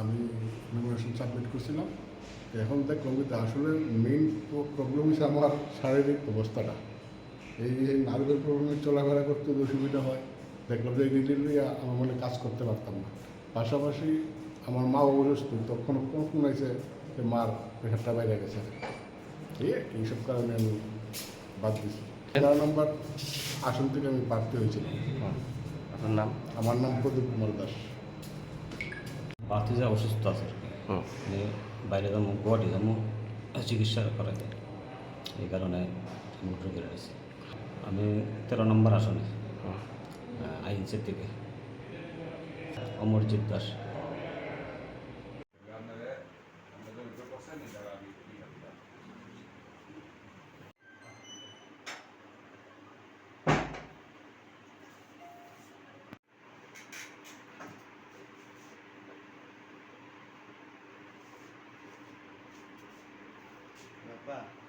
আমি nomination submit করছিলাম। এখন দেখলাম যে আসলে মেইন প্রবলেম হচ্ছে আমার শারীরিক অবস্থাটা। এই যে নার্ভের প্রবলেমে চলাফেরা করতে অসুবিধা হয়। দেখলাম যে রিলিলি আমার মনে কাজ করতে পারতাম না। পাশাপাশি আমার মা অবস্থ তখন কখন হয়েছে যে মার প্রেশারটা বাইরে গেছে। এই এইসব কারণে আমি বাদ দিচ্ছি তেরো নম্বর আসন থেকে আমি প্রার্থী হয়েছিলাম। আপনার নাম? আমার নাম প্রদীপ কুমার দাস। যে অসুস্থ আছে বাইরে যাব গুয়াহাটি যাব চিকিৎসা করাতে এই কারণে করে রয়েছি। আমি তেরো নম্বর আসনে। আইনসের থেকে অমরজিৎ দাস। Va.